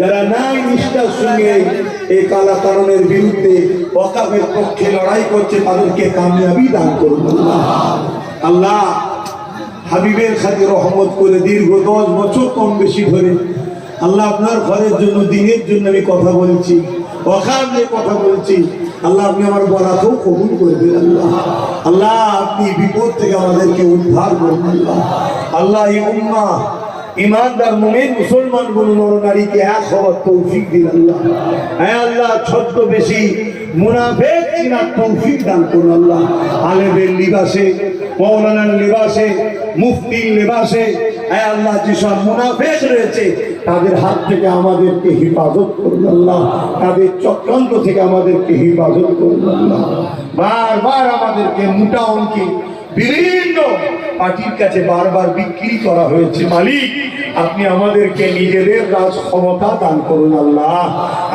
যারা নাই নিষ্ঠার সঙ্গে এই কালা কারণের বিরুদ্ধে ওয়াকাফের পক্ষে লড়াই করছে, তাদেরকে কামিয়াবি দান করুন। আল্লাহ হাবিবের খাদি রহমত করে দীর্ঘ দশ বছর কম বেশি ধরে আল্লাহ আপনার ঘরের জন্য, দিনের জন্য আমি কথা বলছি অখান নিয়ে কথা বলছি। আল্লাহ আপনি আমার বলাকেও কবুল করবেন আল্লাহ। আল্লাহ আপনি বিপদ থেকে আমাদেরকে উদ্ধার করুন আল্লাহ। আল্লাহ এই উম্মা ইমানদার মুমিন, মুসলমানগুলো নরনারীকে এক হওয়ার তৌফিক দিন আল্লাহ। হ্যাঁ আল্লাহ, ছদ্ম বেশি মুনাফেক চিনার তৌফিক দান করুন আল্লাহ। আলেবের লিবাসে, মৌলানার লিবাসে, মুফতির লিবাসে হ্যাঁ আল্লাহ, যেসব মুনাফেক রয়েছে, তাদের হাত থেকে আমাদেরকে হেফাজত করুন আল্লাহ। তাদের চক্রান্ত থেকে আমাদেরকে হেফাজত করুন আল্লাহ। বারবার আমাদেরকে মোটা অঙ্কে বিভিন্ন পার্টির কাছে বারবার বিক্রি করা হয়েছে, মালিক, আপনি আমাদেরকে নিজেদের রাজ ক্ষমতা দান করুন আল্লাহ।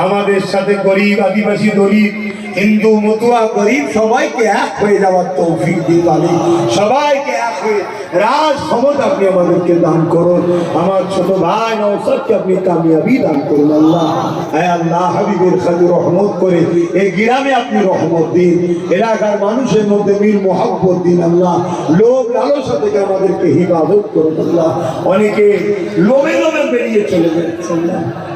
আমাদের সাথে গরিব, আদিবাসী, দলিত, হিন্দু, মতুয়া, গরিব সবাইকে এক হয়ে যাওয়ার তৌফিক দিন, মালিক। সবাইকে এক হয়ে রাজ ক্ষমতা আপনি আমাদেরকে দান করুন। আমার ছোট ভাই নৌসদকে আপনি কামিয়াবি দান করুন, আল্লাহ। হ্যাঁ আল্লাহ, হাবিবের খালি রহমত করে এই গ্রামে আপনি রহমত দিন। এলাকার মানুষের মধ্যে মিল মোহাব্বত দিন, আল্লাহ। লোভ, লালসা থেকে আমাদেরকে হিফাজত করুন, আল্লাহ। অনেকে লোভে লোভে বেরিয়ে চলে যাচ্ছে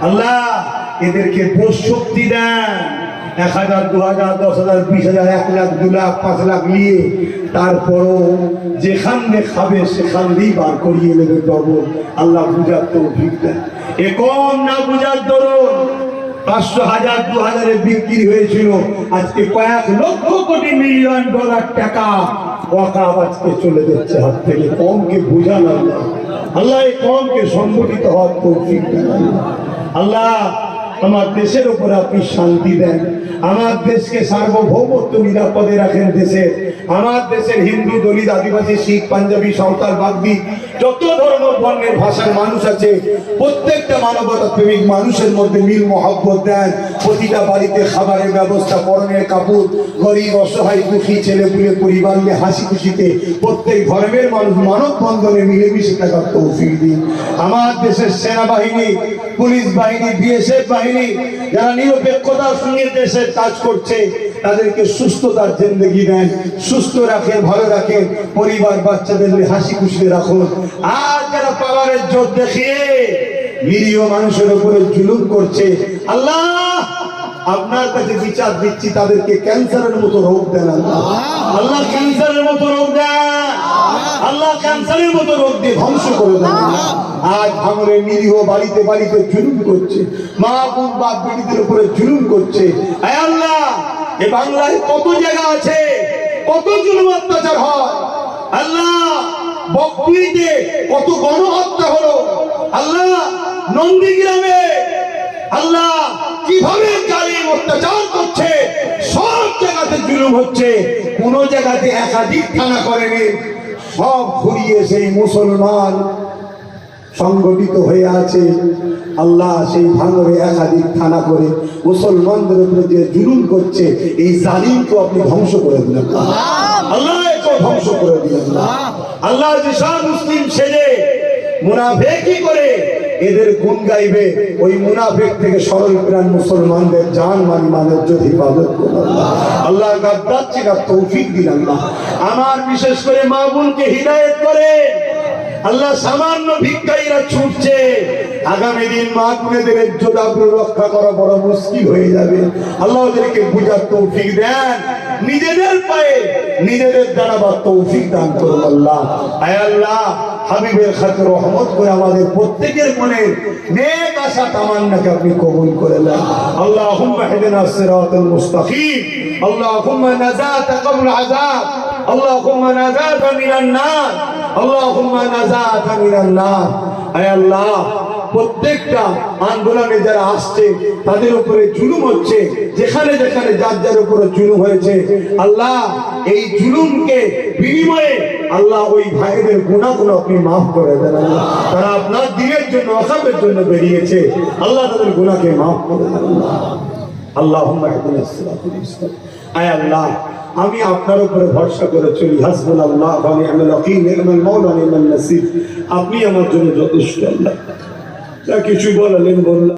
আল্লাহ। এদেরকে শক্তি দেন। এক হাজার দু হাজার দশ হাজার বিশ হাজার এক লাখ, দু লাখ, পাঁচ লাখ নিয়ে তারপরও যেখান দিয়ে খাবে সেখান দিয়েই বার করিয়ে নেবে ডবল আল্লাহ বুঝার তো দেন। এ কম না বুঝার দরুন। পাঁচশো হাজার দু হাজারে বিক্রি হয়েছিল। আজকে কয়েক লক্ষ কোটি মিলিয়ন ডলার টাকা ওয়াকাব আজকে চলে যাচ্ছে হাত থেকে। কমকে বুঝান আল্লাহ। আল্লাহ এই কমকে সংগঠিত হওয়ার তো ঠিক আল্লাহ। আমার দেশের উপর আপনি শান্তি দেন। আমার দেশকে সার্বভৌমত্ব নিরাপদে রাখেন দেশের আমার দেশের হিন্দু, দলিত, আদিবাসী, শিখ, পাঞ্জাবি, সাঁওতাল, বাগদি যত ধর্ম বর্ণের ভাষার মানুষ আছে, প্রত্যেকটা মানবতা প্রেমিক মানুষের মধ্যে মিল মহব্বত দেন। প্রতিটা বাড়িতে খাবারের ব্যবস্থা, পরনের কাপড়, গরিব, অসহায়, দুঃখী, ছেলে পুলে পরিবার নিয়ে হাসি খুশিতে প্রত্যেক ধর্মের মানুষ মানব বন্ধনে মিলেমিশে থাকার তৌফিক দিন। আমার দেশের সেনাবাহিনী, পুলিশ বাহিনী, বিএসএফ বাহিনী, যারা নিরপেক্ষতার সঙ্গে দেশের কাজ করছে তাদেরকে সুস্থতার জিন্দগি দেন, সুস্থ রাখেন ভালো রাখেন পরিবার, বাচ্চাদের হাসি খুশিতে রাখুন। আর যারা পাওয়ারের জোর দেখিয়ে নিরীহ মানুষের উপরে জুলুম করছে, আল্লাহ, আপনার কাছে বিচার দিচ্ছি, তাদেরকে ক্যান্সারের মতো রোগ দেন আল্লাহ। ক্যান্সারের মতো রোগ দেন। আল্লাহ ক্যান্সারের মতো রোগ দিয়ে ধ্বংস করে দেন। আজ ভাঙরের নিরীহ বাড়িতে বাড়িতে জুলুম করছে, মা বোন বাপ বেটিদের উপরে জুলুম করছে। আয় আল্লাহ এ বাংলায় কত জায়গা আছে? কত জুলুম অত্যাচার হয়? আল্লাহ, বকরিতে কত গণহত্যা হলো। আল্লাহ, নন্দীগ্রামে আল্লাহ কীভাবে জালিম অত্যাচার করছে? সব জায়গাতে জুলুম হচ্ছে। কোন জায়গাতে একাধিক থানা করেনি। সব ঘুরিয়ে সেই মুসলমান সংগঠিত হয়ে আছে। আল্লাহ সেই ভাঙরে একাধিক থানা করে মুসলমানদের উপরে যে জুলুম করছে, এই জালিমকে আপনি ধ্বংস করে দিলেন। আল্লাহ ধ্বংস করে দিলেন। আল্লাহ যেসব মুসলিম সেজে মুনাফেকি করে, এদের গুণ গাইবে। ওই মুনাফেক থেকে সরল প্রাণ মুসলমানদের জান, মানি, মানের যদি করুন। আল্লাহ গাদ্দার চিরার তৌফিক আল্লাহ। আমার বিশেষ করে মা বোনকে হৃদায়ত করে আল্লাহ সামান্য ভিক্ষাইরা ছুটছে। আগামী দিন মা বোনেদের ইজ্জত রক্ষা করা বড় মুশকিল হয়ে যাবে। আল্লাহ ওদেরকে বুঝার তৌফিক দেন। নিজেদের পায়ে নিজেদের দাঁড়াবার তৌফিক দান করুন আল্লাহ। আয় আল্লাহ, হাবিবের খাতে রহমত করে আমাদের প্রত্যেকের মনে নেক আশা তামান্নাকে আপনি কবুল করে দেন আল্লাহুম্মা হিদিনা মুস্তাকিম। আল্লাহুম্মা নাজাত ক্বাবল আযাব। আল্লাহুম্মা নাজাত মিনান নার। আল্লাহুম্মা নাজাত নার আয় আল্লাহ, প্রত্যেকটা আন্দোলনে যারা আসছে, তাদের উপরে জুলুম হচ্ছে। যেখানে যেখানে যার যার উপরে জুলুম হয়েছে। আল্লাহ, এই জুলুমকে বিনিময়ে আল্লাহ ওই ভাইদের গুণাগুলো আপনি মাফ করে দেন। আল্লাহ তারা আপনার দিনের জন্য অসাবের জন্য বেরিয়েছে। আল্লাহ তাদের গুণাকে মাফ করে দেন। আল্লাহ আয় আল্লাহ আমি আপনার উপরে ভরসা করে চলি। হাসবুল আল্লাহ আপনি আমার জন্য যথেষ্ট। আল্লাহ কিছু বললেন বললাম